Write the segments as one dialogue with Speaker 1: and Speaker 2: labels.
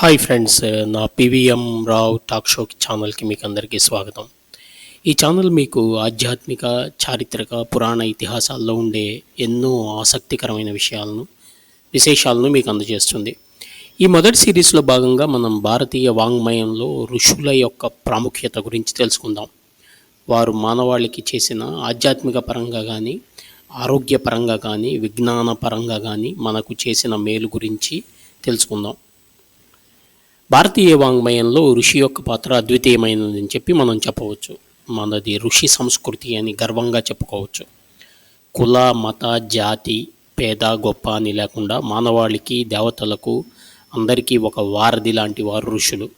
Speaker 1: Hi friends uh, నా పివిఎం Rao talk show ఛానల్కి మీకు అందరికీ స్వాగతం. ఈ ఛానల్ మీకు ఆధ్యాత్మిక చారిత్రక పురాణ ఇతిహాసాల్లో ఉండే ఎన్నో ఆసక్తికరమైన విషయాలను విశేషాలను మీకు అందజేస్తుంది. ఈ మొదటి సిరీస్లో భాగంగా మనం భారతీయ వాంగ్మయంలో ఋషుల యొక్క ప్రాముఖ్యత గురించి తెలుసుకుందాం. వారు మానవాళికి చేసిన ఆధ్యాత్మిక పరంగా కానీ ఆరోగ్య పరంగా కానీ విజ్ఞాన పరంగా కానీ మనకు చేసిన మేలు గురించి తెలుసుకుందాం. భారతీయ వాంగ్మయంలో ఋషి యొక్క పాత్ర అద్వితీయమైనదని చెప్పి మనం చెప్పవచ్చు. మనది ఋషి సంస్కృతి అని గర్వంగా చెప్పుకోవచ్చు. కుల మత జాతి పేద గొప్ప అని లేకుండా మానవాళికి దేవతలకు అందరికీ ఒక వారధి లాంటి వారు ఋషులు.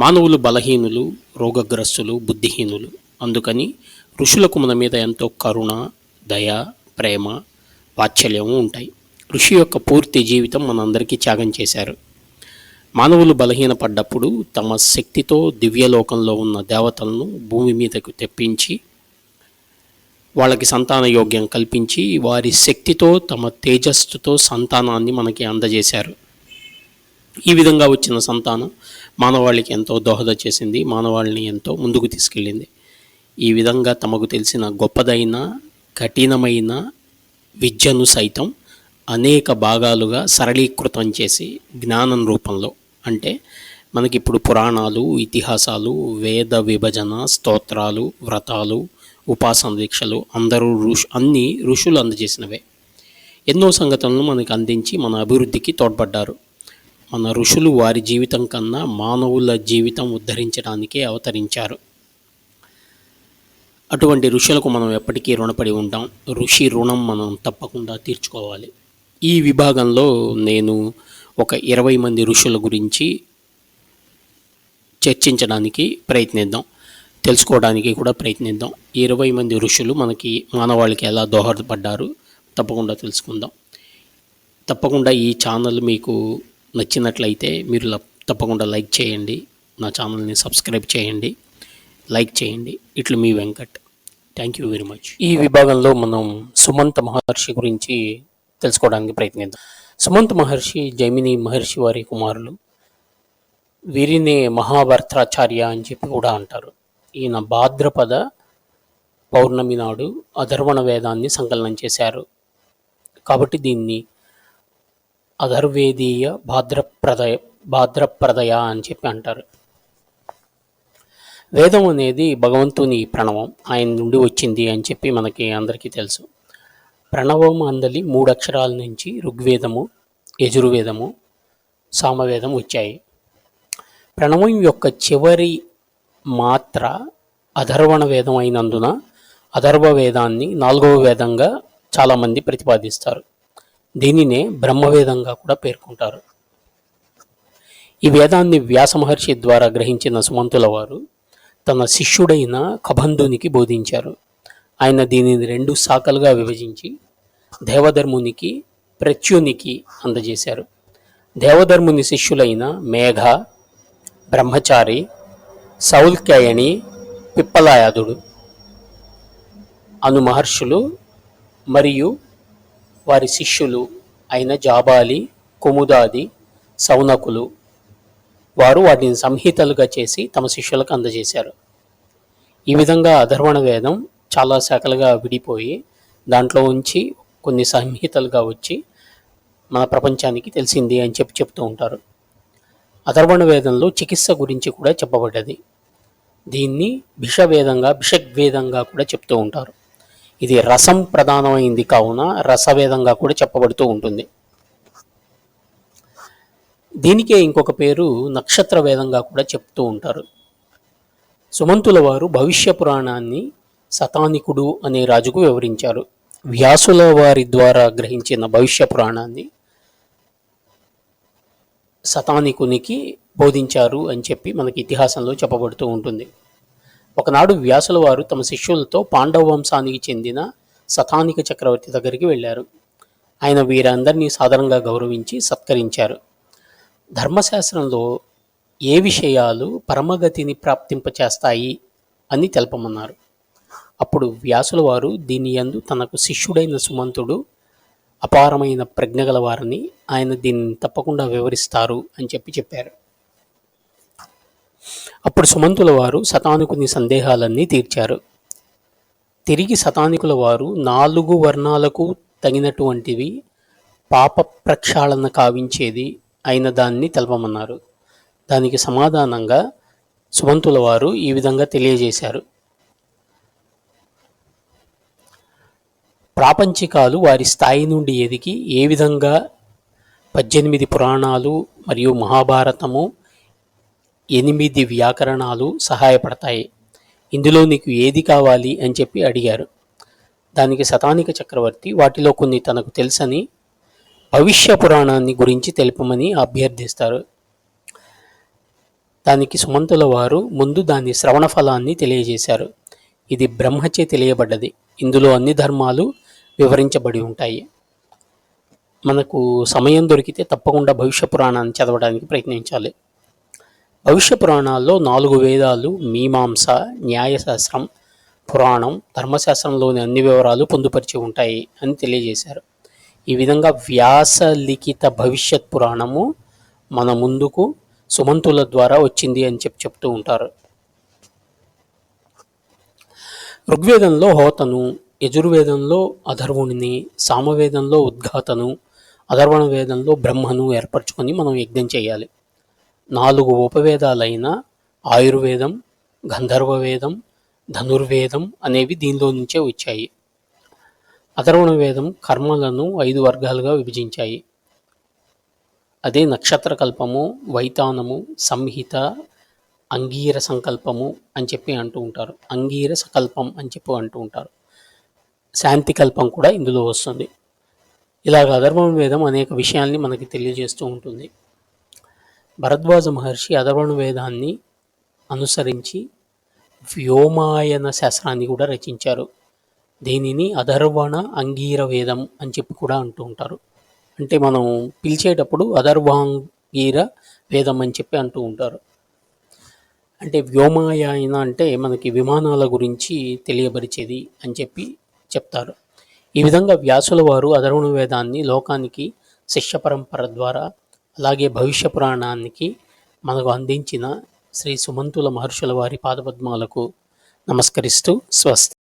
Speaker 1: మానవులు బలహీనులు రోగగ్రస్తులు బుద్ధిహీనులు. అందుకని ఋషులకు మన మీద ఎంతో కరుణ దయ ప్రేమ వాత్సల్యము ఉంటాయి. ఋషి యొక్క పూర్తి జీవితం మనందరికీ త్యాగం చేశారు. మానవులు బలహీనపడ్డప్పుడు తమ శక్తితో దివ్యలోకంలో ఉన్న దేవతలను భూమి మీదకు తెప్పించి వాళ్ళకి సంతాన యోగ్యం కల్పించి వారి శక్తితో తమ తేజస్సుతో సంతానాన్ని మనకి అందజేశారు. ఈ విధంగా వచ్చిన సంతానం మానవాళికి ఎంతో దోహద చేసింది మానవాళిని ఎంతో ముందుకు తీసుకెళ్ళింది. ఈ విధంగా తమకు తెలిసిన గొప్పదైన కఠినమైన విద్యను సైతం అనేక భాగాలుగా సరళీకృతం చేసి జ్ఞానం రూపంలో అంటే మనకి ఇప్పుడు పురాణాలు ఇతిహాసాలు వేద విభజన స్తోత్రాలు వ్రతాలు ఉపాసన దీక్షలు అందరూ ఋషు అన్నీ ఋషులు అందజేసినవే. ఎన్నో సంగతులను మనకు అందించి మన అభివృద్ధికి తోడ్పడ్డారు. మన ఋషులు వారి జీవితం కన్నా మానవుల జీవితం ఉద్ధరించడానికే అవతరించారు. అటువంటి ఋషులకు మనం ఎప్పటికీ రుణపడి ఉంటాం. ఋషి రుణం మనం తప్పకుండా తీర్చుకోవాలి. ఈ విభాగంలో నేను ఒక ఇరవై మంది ఋషుల గురించి చర్చించడానికి ప్రయత్నిద్దాం. తెలుసుకోవడానికి కూడా ప్రయత్నిద్దాం. ఈ ఇరవై మంది ఋషులు మనకి మానవాళికి ఎలా దోహదపడ్డారు తప్పకుండా తెలుసుకుందాం. తప్పకుండా ఈ ఛానల్ మీకు నచ్చినట్లయితే మీరు ల- తప్పకుండా లైక్ చేయండి. నా ఛానల్ని సబ్స్క్రైబ్ చేయండి. లైక్ చేయండి. ఇట్లు మీ Venkat. Thank you very much. ఈ విభాగంలో మనం సుమంత మహర్షి గురించి తెలుసుకోవడానికి ప్రయత్నిద్దాం. సుమంత్ మహర్షి జైమిని మహర్షి వారి కుమారులు వీరినే మహాభర్తాచార్య అని చెప్పి కూడా అంటారు. ఈయన భాద్రపద పౌర్ణమి నాడు అధర్వణ వేదాన్ని సంకలనం చేశారు. కాబట్టి దీన్ని అధర్వేదీయ భాద్రప్రదయ భాద్రప్రదయ అని చెప్పి అంటారు. వేదం అనేది భగవంతుని ప్రణవం ఆయన నుండి వచ్చింది అని చెప్పి మనకి అందరికీ తెలుసు. ప్రణవం అందలి మూడు అక్షరాల నుంచి ఋగ్వేదము యజుర్వేదము సామవేదం వచ్చాయి. ప్రణవం యొక్క చివరి మాత్ర అధర్వణ వేదం అయినందున అధర్వ వేదాన్ని నాలుగవ వేదంగా చాలామంది ప్రతిపాదిస్తారు. దీనినే బ్రహ్మవేదంగా కూడా పేర్కొంటారు. ఈ వేదాన్ని వ్యాస మహర్షి ద్వారా గ్రహించిన సుమంతుల వారు తన శిష్యుడైన కబంధునికి బోధించారు. ఆయన దీనిని రెండు శాఖలుగా విభజించి దేవధర్మునికి ప్రత్యునికి అందజేశారు. దేవధర్ముని శిష్యులైన మేఘ బ్రహ్మచారి సౌల్క్యయని పిప్పలాయాదుడు అను మహర్షులు మరియు వారి శిష్యులు అయిన జాబాలి కుముదాది సౌనకులు వారు వాటిని సంహితలుగా చేసి తమ శిష్యులకు అందజేశారు. ఈ విధంగా అధర్వణ వేదం చాలా శాఖలుగా విడిపోయి దాంట్లో ఉంచి కొన్ని సంహితలుగా వచ్చి మన ప్రపంచానికి తెలిసింది అని చెప్పి చెప్తూ ఉంటారు. అథర్వణ వేదంలో చికిత్స గురించి కూడా చెప్పబడ్డది. దీన్ని భిషవేదంగా భిషగ్వేదంగా కూడా చెప్తూ ఉంటారు. ఇది రసం ప్రధానమైంది కావున రసవేదంగా కూడా చెప్పబడుతూ ఉంటుంది. దీనికే ఇంకొక పేరు నక్షత్ర వేదంగా కూడా చెప్తూ ఉంటారు. సుమంతుల వారు భవిష్య పురాణాన్ని శతానికుడు అనే రాజుకు వివరించారు. వ్యాసుల వారి ద్వారా గ్రహించిన భవిష్య పురాణాన్ని శతానికునికి బోధించారు అని చెప్పి మనకి ఇతిహాసంలో చెప్పబడుతూ ఉంటుంది. ఒకనాడు వ్యాసుల వారు తమ శిష్యులతో పాండవ వంశానికి చెందిన శతానిక చక్రవర్తి దగ్గరికి వెళ్ళారు. ఆయన వీరందరినీ సాధారణంగా గౌరవించి సత్కరించారు. ధర్మశాస్త్రంలో ఏ విషయాలు పరమగతిని ప్రాప్తింపచేస్తాయి అని తెలపమన్నారు. అప్పుడు వ్యాసుల వారు దీని యందు తనకు శిష్యుడైన సుమంతుడు అపారమైన ప్రజ్ఞ గలవారని ఆయన దీన్ని తప్పకుండా వివరిస్తారు అని చెప్పి చెప్పారు. అప్పుడు సుమంతుల వారు శతానుకుని సందేహాలన్నీ తీర్చారు. తిరిగి శతానికుల వారు నాలుగు వర్ణాలకు తగినటువంటివి పాప ప్రక్షాళన కావించేది అయిన దాన్ని తెలపమన్నారు. దానికి సమాధానంగా సుమంతుల వారు ఈ విధంగా తెలియజేశారు. ప్రాపంచికాలు వారి స్థాయి నుండి ఎదిగి ఏ విధంగా పద్దెనిమిది పురాణాలు మరియు మహాభారతము ఎనిమిది వ్యాకరణాలు సహాయపడతాయి. ఇందులో నీకు ఏది కావాలి అని చెప్పి అడిగారు. దానికి శతానిక చక్రవర్తి వాటిలో కొన్ని తనకు తెలుసని భవిష్య పురాణాన్ని గురించి తెలుపమని అభ్యర్థిస్తారు. దానికి సుమంతుల వారు ముందు దాని శ్రవణ ఫలాన్ని తెలియజేశారు. ఇది బ్రహ్మచే తెలియబడ్డది. ఇందులో అన్ని ధర్మాలు వివరించబడి ఉంటాయి. మనకు సమయం దొరికితే తప్పకుండా భవిష్య పురాణాన్ని చదవడానికి ప్రయత్నించాలి. భవిష్య పురాణాల్లో నాలుగు వేదాలు మీమాంస న్యాయశాస్త్రం పురాణం ధర్మశాస్త్రంలోని అన్ని వివరాలు పొందుపరిచి ఉంటాయి అని తెలియజేశారు. ఈ విధంగా వ్యాస లిఖిత భవిష్యత్ పురాణము మన ముందుకు సుమంతుల ద్వారా వచ్చింది అని చెప్పి చెప్తూ ఉంటారు. ఋగ్వేదంలో హోతను యజుర్వేదంలో అధర్వుణిని సామవేదంలో ఉద్ఘాతను అధర్వణ వేదంలో బ్రహ్మను ఏర్పరచుకొని మనం యజ్ఞం చేయాలి. నాలుగు ఉపవేదాలైన ఆయుర్వేదం గంధర్వ వేదం ధనుర్వేదం అనేవి దీనిలో నుంచే వచ్చాయి. అధర్వణ వేదం కర్మలను ఐదు వర్గాలుగా విభజించాయి. అదే నక్షత్ర కల్పము వైతానము సంహిత అంగీర సంకల్పము అని చెప్పి అంటూ ఉంటారు. అంగీర సంకల్పం అని చెప్పి అంటూ ఉంటారు. శాంతి కల్పం కూడా ఇందులో వస్తుంది. ఇలాగ అధర్వణ వేదం అనేక విషయాల్ని మనకి తెలియజేస్తూ ఉంటుంది. భరద్వాజ మహర్షి అధర్వణ వేదాన్ని అనుసరించి వ్యోమాయన శాస్త్రాన్ని కూడా రచించారు. దీనిని అధర్వణ అంగీర వేదం అని చెప్పి కూడా అంటూ ఉంటారు. అంటే మనం పిలిచేటప్పుడు అధర్వాంగీర వేదం అని చెప్పి అంటూ ఉంటారు. అంటే వ్యోమాయన అంటే మనకి విమానాల గురించి తెలియబరిచేది అని చెప్పి చెప్తారు. ఈ విధంగా వ్యాసుల వారు అధర్వణ వేదాన్ని లోకానికి శిష్య పరంపర ద్వారా అలాగే భవిష్య పురాణానికి మనకు అందించిన శ్రీ సుమంతుల మహర్షుల వారి పాదపద్మాలకు నమస్కరిస్తూ స్వస్తి.